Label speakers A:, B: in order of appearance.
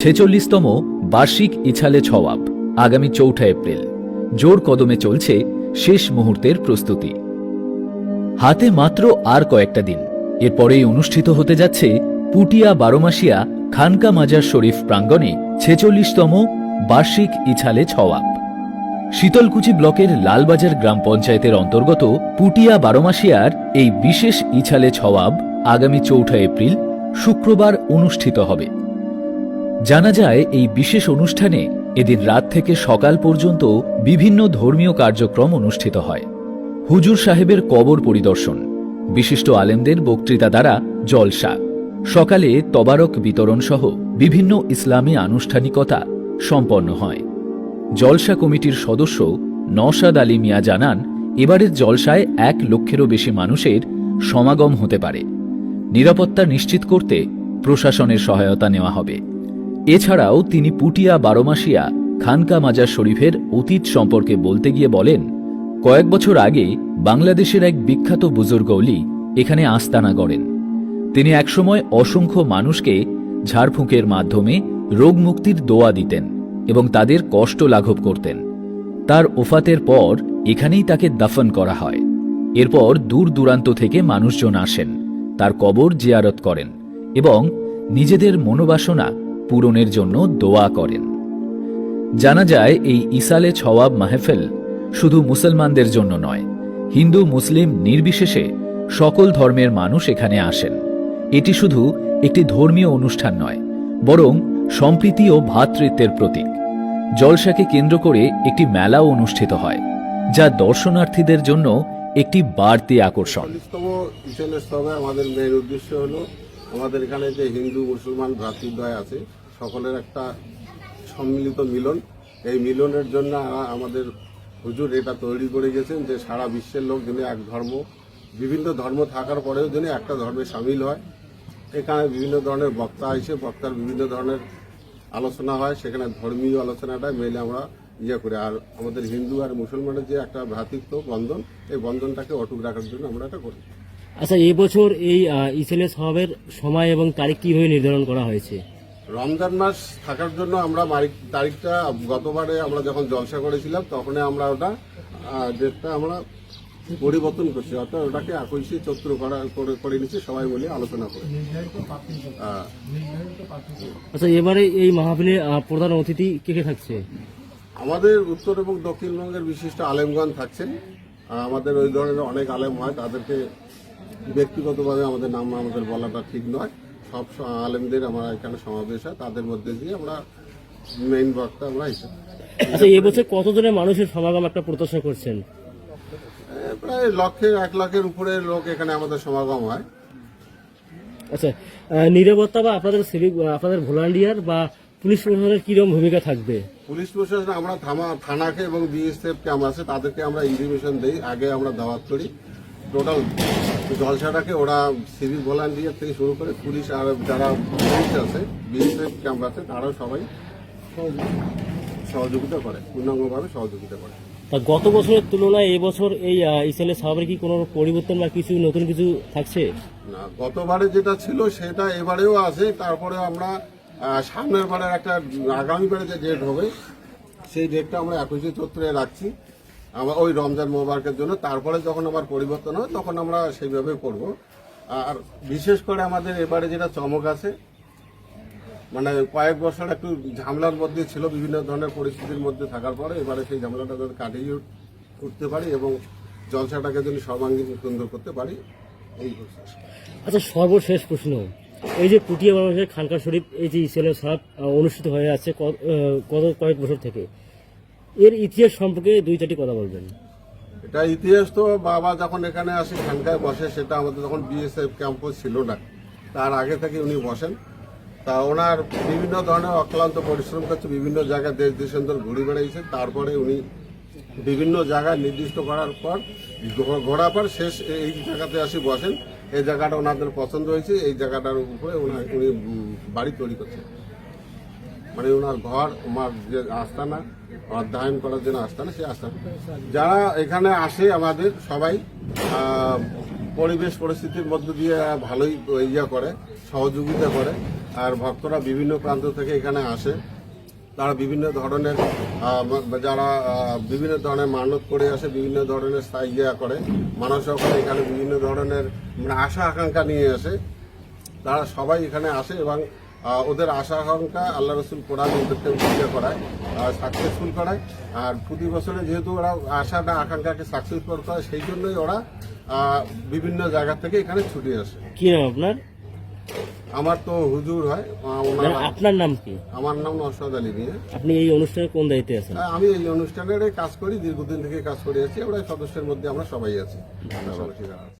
A: ছেচল্লিশতম বার্ষিক ইছালে ছওয়াব আগামী চৌঠা এপ্রিল। জোর কদমে চলছে শেষ মুহূর্তের প্রস্তুতি। হাতে মাত্র আর কয়েকটা দিন। এরপরেই অনুষ্ঠিত হতে যাচ্ছে পুটিয়া বারোমাসিয়া খানকা মাজার শরীফ প্রাঙ্গণে ছেচল্লিশতম বার্ষিক ইছালে ছওয়াব শীতলকুচি ব্লকের লালবাজার গ্রাম পঞ্চায়েতের অন্তর্গত পুটিয়া বারোমাসিয়ার এই বিশেষ ইছালে ছওয়াব আগামী চৌঠা এপ্রিল, শুক্রবার অনুষ্ঠিত হবে। জানা যায়, এই বিশেষ অনুষ্ঠানে এদিন রাত থেকে সকাল পর্যন্ত বিভিন্ন ধর্মীয় কার্যক্রম অনুষ্ঠিত হয়। হুজুর সাহেবের কবর পরিদর্শন, বিশিষ্ট আলেমদের বক্তৃতা দ্বারা জলসা, সকালে তবারক বিতরণ সহ বিভিন্ন ইসলামী আনুষ্ঠানিকতা সম্পন্ন হয়। জলসা কমিটির সদস্য নওশাদ আলী মিয়া জানান, এবারের জলসায় এক লক্ষেরও বেশি মানুষের সমাগম হতে পারে। নিরাপত্তা নিশ্চিত করতে প্রশাসনের সহায়তা নেওয়া হবে। এছাড়াও তিনি পুটিয়া বারোমাসিয়া খানকা মাজার শরীফের অতীত সম্পর্কে বলতে গিয়ে বলেন, কয়েক বছর আগে বাংলাদেশের এক বিখ্যাত বুজুর্গ অলি এখানে আস্তানা গড়েন। তিনি একসময় অসংখ্য মানুষকে ঝাড়ফুঁকের মাধ্যমে রোগ মুক্তির দোয়া দিতেন এবং তাদের কষ্ট লাঘব করতেন। তার ওফাতের পর এখানেই তাকে দাফন করা হয়। এরপর দূর দূরান্ত থেকে মানুষজন আসেন, তার কবর জিয়ারত করেন এবং নিজেদের মনোবাসনা পূরণের জন্য দোয়া করেন। জানা যায়, এই ইসালে ছওয়াব মাহফিল শুধু মুসলমানদের জন্য নয়, হিন্দু, মুসলিম নির্বিশেষে সকল ধর্মের মানুষ এখানে আসেন। এটি শুধু একটি ধর্মীয় অনুষ্ঠান নয়, বরং সম্প্রীতি ও ভ্রাতৃত্বের প্রতীক। জলসাকে কেন্দ্র করে একটি মেলাও অনুষ্ঠিত হয়, যা দর্শনার্থীদের জন্য একটি বাড়তি আকর্ষণ।
B: আমাদের মেইন উদ্দেশ্য হলো, আমাদের এখানে যে হিন্দু, মুসলমান ভ্রাতৃদ্বয় আছে সকলের একটা সম্মিলিত মিলন। এই মিলনের জন্য আমাদের হুজুর এটা তৈরি করে গেছেন যে সারা বিশ্বের লোক যেন এক ধর্ম, বিভিন্ন ধর্ম থাকার পরেও যেন একটা ধর্মে সামিল হয়। এখানে বিভিন্ন ধরনের বক্তা আসে বক্তার বিভিন্ন ধরনের আলোচনা হয়। সেখানে ধর্মীয় আলোচনাটা মেলে আমরা ইয়ে করি। আর আমাদের হিন্দু আর মুসলমানের যে একটা ভ্রাতৃত্ব বন্ধন, এই বন্ধনটাকে অটুট রাখার জন্য আমরা এটা করি।
C: আচ্ছা এই বছর এই ইসেলে সবের সময় এবং তারিখ কীভাবে নির্ধারণ করা হয়েছে?
B: রমজান মাস থাকার জন্য আমরা তারিখটা গতবারে আমরা যখন জলসা করেছিলাম তখন আমরা ওটা ডেটটা আমরা পরিবর্তন করছি। অর্থাৎ ওটাকে একুশে চৈত্র করা করে করে নিচ্ছি সবাই বলে আলোচনা করে।
C: আচ্ছা এবারে এই মাহফিলে প্রধান অতিথি কে কে থাকছে?
B: আমাদের উত্তর এবং দক্ষিণবঙ্গের বিশিষ্ট আলেমগণ থাকছেন আমাদের ওই ধরনের অনেক আলেম হয় তাদেরকে ব্যক্তিগতভাবে আমাদের নাম আমাদের বলাটা ঠিক নয়। সব আলেমদের আমরা এখানে সমাবেশ হয় তাদের মধ্যে দিয়ে আমরা মেইন বক্তা আমরা হিসেবে
C: আচ্ছা এবছর কতজনের মানুষের সমাগম একটা প্রত্যাশা করছেন?
B: প্রায় লক্ষের এক লাখের উপরে লোক এখানে আমাদের সমাগম হয়।
C: আচ্ছা নিরাপত্তা বা আপনাদের সিভিক আপনাদের ভলান্টিয়ার বা পুলিশ প্রশাসনের কীরকম ভূমিকা থাকবে?
B: পুলিশ প্রশাসন আমরা থামা থানাকে এবং বিএসএফ ক্যাম্প আছে তাদেরকে আমরা ইনফরমেশন দিই আগে আমরা দাওয়াত করি টোটাল জলসাটাকে ওরা সিভিক ভলান্টিয়ার থেকে শুরু করে পুলিশ আর যারা পুলিশ আছে বিএসএফ ক্যাম্প আছে তারাও সবাই সহযোগিতা করে পূর্ণাঙ্গভাবে সহযোগিতা করে।
C: তা গত বছরের তুলনায় এবছর এই ইসেলে সাহাবের কি কোনো পরিবর্তন বা কিছু নতুন কিছু থাকছে?
B: না গতবারে যেটা ছিল সেটা এবারেও আছে তারপরে আমরা সামনের বারের একটা আগামী বারে যে ডেট হবে সেই ডেটটা আমরা একুশে চৈত্রে রাখছি। আমার ওই রমজান মোবারকের জন্য, তারপরে যখন আবার পরিবর্তন হয়, তখন আমরা সেইভাবে করব। আর বিশেষ করে আমাদের এবারে যেটা চমক আছে মানে কয়েক বছর একটু ঝামেলার মধ্যে ছিল, বিভিন্ন ধরনের পরিস্থিতির মধ্যে থাকার পরে এবারে সেই ঝামেলাটা যাতে কাটিয়ে উঠতে পারি এবং জলসাটাকে যদি সর্বাঙ্গীন সুন্দর করতে পারি, এই
C: আচ্ছা সর্বশেষ প্রশ্ন। এই যে পুটিয়া বাংলাদেশের খানকা শরীফ, এই যে ইসেলের সাহাব অনুষ্ঠিত হয়ে আছে কত, কয়েক বছর থেকে? এর ইতিহাস সম্পর্কে দুই চারটি কথা বলবেন।
B: এটা ইতিহাস তো বাবা যখন এখানে আসে খানকায় বসে, সেটা আমাদের তখন বিএসএফ ক্যাম্পও ছিল না। তার আগে থেকে উনি বসেন। তা ওনার বিভিন্ন ধরনের অক্লান্ত পরিশ্রম করছে, বিভিন্ন জায়গায় দেশ দেশান্তর ঘুরে বেড়াইছে। তারপরে উনি বিভিন্ন জায়গায় নির্দিষ্ট করার পর ঘোরার পর শেষ এই জায়গাতে আসি বসেন। এই জায়গাটা ওনাদের পছন্দ হয়েছে, এই জায়গাটার উপরে উনি বাড়ি তৈরি করছেন। মানে ওনার ঘর, ওনার যে আস্তানা অধ্যয়ন করার জন্য আস্তানা সেই আস্তানা যারা এখানে আসে আমাদের সবাই পরিবেশ পরিস্থিতির মধ্য দিয়ে ভালোই ইয়ে করে, সহযোগিতা করে, আর ভক্তরা বিভিন্ন প্রান্ত থেকে এখানে আসে। তারা বিভিন্ন ধরনের যারা বিভিন্ন ধরনের মানত করে আসে, বিভিন্ন ধরনের ইয়া করে মানুষ এখানে বিভিন্ন ধরনের মানে আশা আকাঙ্ক্ষা নিয়ে আসে। তারা সবাই এখানে আসে এবং ওদের আশা আকাঙ্ক্ষা আল্লাহ রসুল কোরআন ওদেরকে ইয়ে করায় সাকসেসফুল করায়। আর প্রতি বছরে যেহেতু ওরা আশাটা আকাঙ্ক্ষাকে সাকসেসফুল করে সেই জন্যই ওরা বিভিন্ন জায়গা থেকে এখানে ছুটে আসে।
C: কি নাম আপনার?
B: আমার তো হুজুর হয়
C: না,
B: ওনার
C: আপনার নাম কি?
B: আমার নাম নসরত আলী মিয়া।
C: আপনি এই অনুষ্ঠানে কোন দায়িত্বে আছেন?
B: আমি এই অনুষ্ঠানের কাজ করি দীর্ঘদিন থেকে কাজ করে আছি আমরা সদস্যের মধ্যে আমরা সবাই আছে।